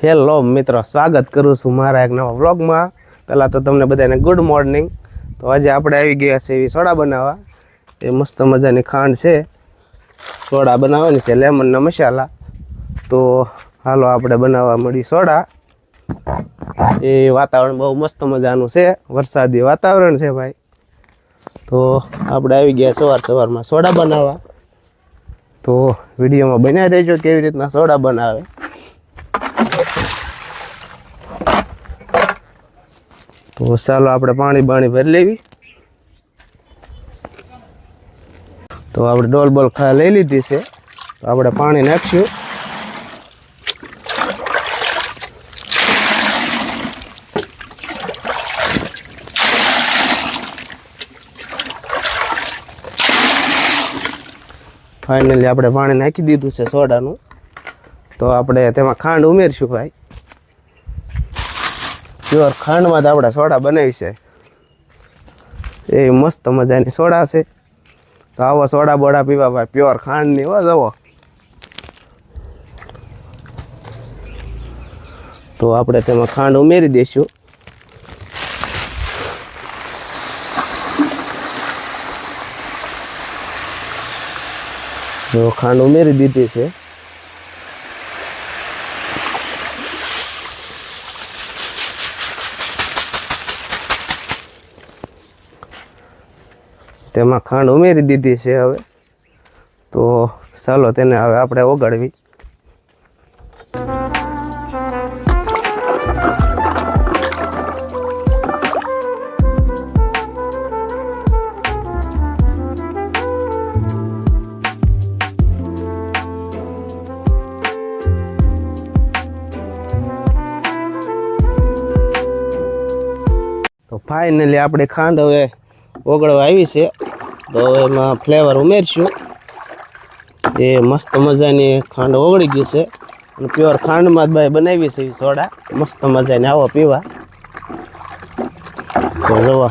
Hello મિત્રો, સ્વાગત કરું છું મારા એક નવા વ્લોગમાં. પહેલાં તો તમને બધાને ગુડ મોર્નિંગ તો આજે આપણે આવી ગયા છે એવી સોડા બનાવવા. એ મસ્ત મજાની ખાંડ છે. સોડા બનાવવાની છે, લેમનના મસાલા. તો હાલો આપણે બનાવવા મળી સોડા. એ વાતાવરણ બહુ મસ્ત મજાનું છે. વરસાદી વાતાવરણ છે ભાઈ. તો આપણે આવી ગયા સવાર સવારમાં સોડા બનાવવા. તો વિડીયોમાં બનાવી દેજો કેવી રીતના સોડા બનાવે. તો ચાલો આપણે પાણી બાણી ભરી લેવી. તો આપણે ડોલ બોલ ખા લઈ લીધી છે. તો આપણે પાણી નાખશું. ફાઇનલી આપણે પાણી નાખી દીધું છે સોડાનું. તો આપણે તેમાં ખાંડ ઉમેરશું ભાઈ. પ્યોર ખાંડમાં જ આપણે સોડા બનાવી છે. એ મસ્ત મજાની સોડા છે. તો આવો સોડા બોડા પીવા ભાઈ, પ્યોર ખાંડની, હો, જવો. તો આપણે તેમાં ખાંડ ઉમેરી દઈશું. જો ખાંડ ઉમેરી દીધી છે. તેમાં ખાંડ ઉમેરી દીધી છે હવે. તો ચાલો તેને હવે આપણે ઓગાળવી. તો ફાઇનલી આપણે ખાંડ હવે ઓગળવા આવી છે. તો એમાં ફ્લેવર ઉમેરશું. એ મસ્ત મજાની ખાંડ ઓગળી ગઈ છે. અને પ્યોર ખાંડમાં જ ભાઈ બનાવી છે સોડા. મસ્ત મજાની આવો પીવા. તો જુઓ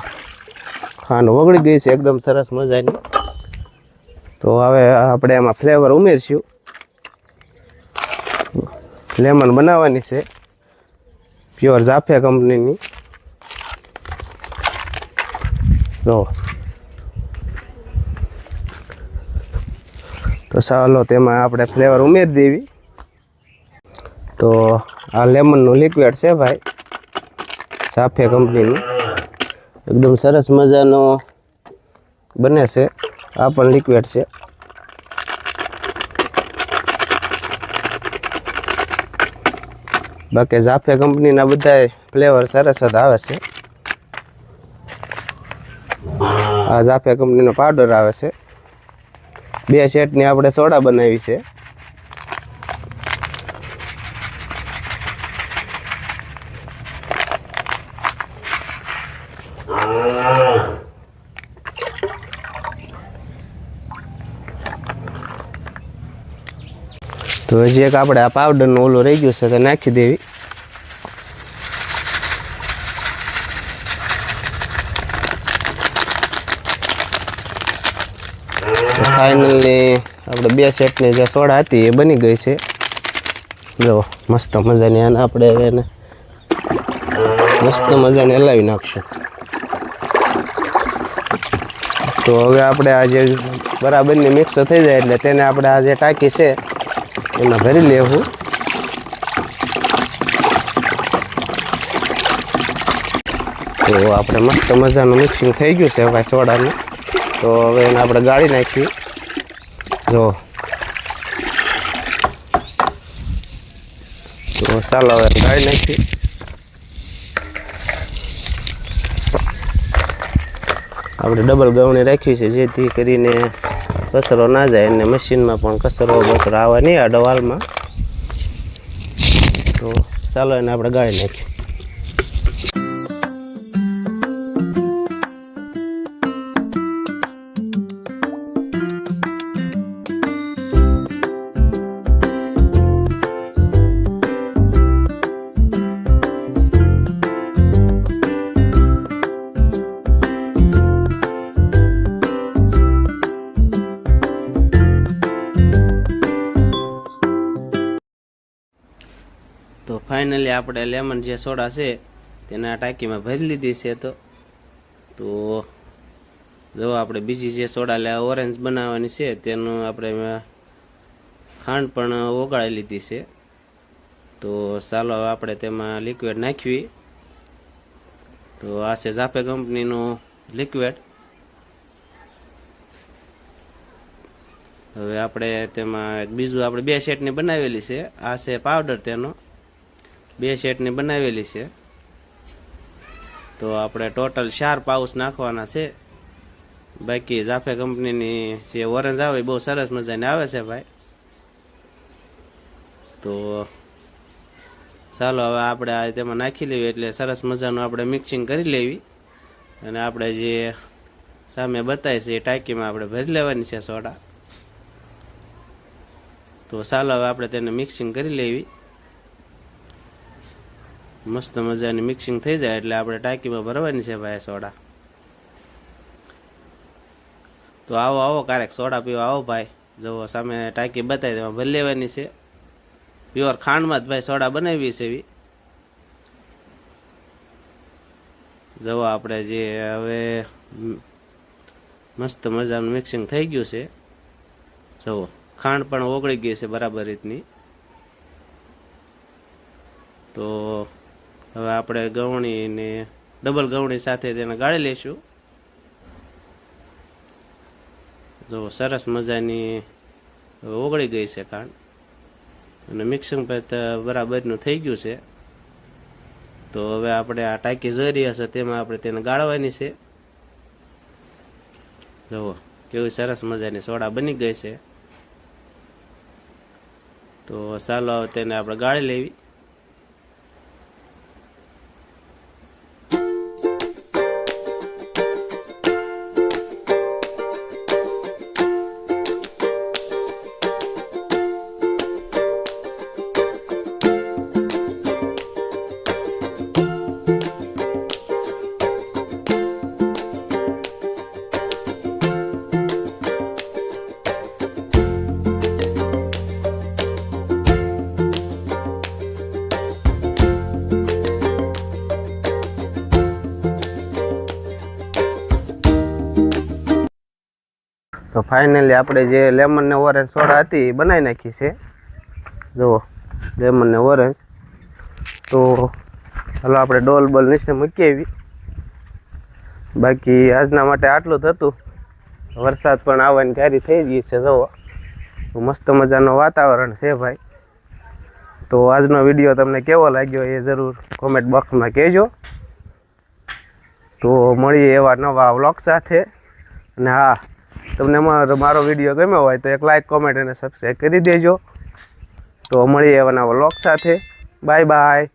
ખાંડ ઓગળી ગઈ છે, એકદમ સરસ મજાની. તો હવે આપણે એમાં ફ્લેવર ઉમેરશું. લેમન બનાવવાની છે. પ્યોર જાફે કંપનીની. જો. તો ચાલો, તેમાં આપણે ફ્લેવર ઉમેરી દેવી. તો આ લેમનનું લિક્વિડ છે ભાઈ સાફે કંપનીનું. એકદમ સરસ મજાનો બને છે. આ પણ લિક્વિડ છે. બાકી જાફે કંપનીના બધા ફ્લેવર સરસ જ આવે છે. આ જાફે કંપનીનો પાવડર આવે છે. બે સેટની આપણે સોડા બનાવી છે. તો હજી એક આપણે આ પાવડરનું ઓલું રહી ગયો છે, તો નાખી દેવી. ફાઇનલી આપણે બે સેટની જે સોડા હતી એ બની ગઈ છે. જો, મસ્ત મજાની આને આપણે એને મસ્ત મજાને હલાવી નાખશું. તો હવે આપણે આ જે બરાબરની મિક્સ થઈ જાય એટલે તેને આપણે આ જે ટાંકી છે, એમાં ભરી લેવું. તો આપણે મસ્ત મજાનું મિક્સિંગ થઈ ગયું છે ભાઈ સોડાનું. તો હવે એને આપણે ગાળી નાખીએ જો. તો ચાલો હવે ગાળી નાખીએ આપણે ડબલ ગવણી રાખી છે, જેથી કરીને કચરો ના જાય અને મશીનમાં પણ કચરો બચરો આવવા નહીં આ ડવાલમાં. તો ચાલો એને આપણે ગાળી નાખીએ. ફાઇનલી આપણે લેમન જે સોડા છે, તેને આ ટાંકીમાં ભરી લીધી છે તો. તો જો આપણે બીજી જે સોડા લે ઓરેન્જ બનાવવાની છે, તેનું આપણે ખાંડ પણ ઓગાળી લીધી છે. તો ચાલો આપણે તેમાં લિક્વિડ નાખવી. તો આ છે ઝાફે કંપનીનું લિક્વિડ હવે આપણે તેમાં બીજું આપણે બે સેટની બનાવેલી છે, આ છે પાવડર તેનો. બે સેટની બનાવેલી છે. તો આપણે ટોટલ ચાર પાઉચ નાખવાના છે. બાકી ઝાફે કંપનીની જે ઓરેન્જ આવે બહુ સરસ મજાની આવે છે ભાઈ. તો ચાલો હવે આપણે આ તેમાં નાખી લેવી એટલે સરસ મજાનું આપણે મિક્સિંગ કરી લેવી. અને આપણે જે સામે બતાવી છે એ ટાંકીમાં આપણે ભરી લેવાની છે સોડા. તો ચાલો હવે આપણે તેને મિક્સિંગ કરી લેવી. મસ્ત મજાની મિક્સિંગ થઈ જાય એટલે આપણે ટાંકીમાં ભરવાની છે ભાઈ સોડા. તો આવો આવો, ક્યારેક સોડા પીવા આવો ભાઈ. જુઓ, સામે ટાંકી બતાવી તેમાં ભરી લેવાની છે. પ્યોર ખાંડમાં જ ભાઈ સોડા બનાવી છે એવી. જુઓ, આપણે જે હવે મસ્ત મજાનું મિક્સિંગ થઈ ગયું છે. જુઓ, ખાંડ પણ ઓગળી ગઈ છે બરાબર રીતની. તો હવે આપણે ગવણીને ડબલ ગવણી સાથે તેને ગાળી લઈશું. જો સરસ મજાની ઓગળી ગઈ છે ખાંડ. અને મિક્સિંગ પણ બરાબરનું થઈ ગયું છે. તો હવે આપણે આ ટાંકી જોઈ રહ્યા છે, તેમાં આપણે તેને ગાળવાની છે. જુઓ, કેવી સરસ મજાની સોડા બની ગઈ છે. તો ચાલો તેને આપણે ગાળી લેવી. તો ફાઇનલી આપણે જે લેમન ને ઓરેન્જ સોડા હતી એ બનાવી નાખી છે. જુઓ લેમન ને ઓરેન્જ તો ચાલો આપણે ડોલ બોલ નીચે મૂકી આવી બાકી આજના માટે આટલું જ હતું. વરસાદ પણ આવવાની તૈયારી થઈ ગઈ છે, જુઓ. મસ્ત મજાનું વાતાવરણ છે ભાઈ. તો આજનો વીડિયો તમને કેવો લાગ્યો એ જરૂર કોમેન્ટ બોક્સમાં કહેજો. તો મળીએ એવા નવા વ્લોગ સાથે. અને હા તમને મારો વીડિયો ગમ્યો હોય તો એક લાઇક કોમેન્ટ અને સબસ્ક્રાઈબ કરી દેજો. તો મળીએ એવાના વ્લોગ સાથે. Bye bye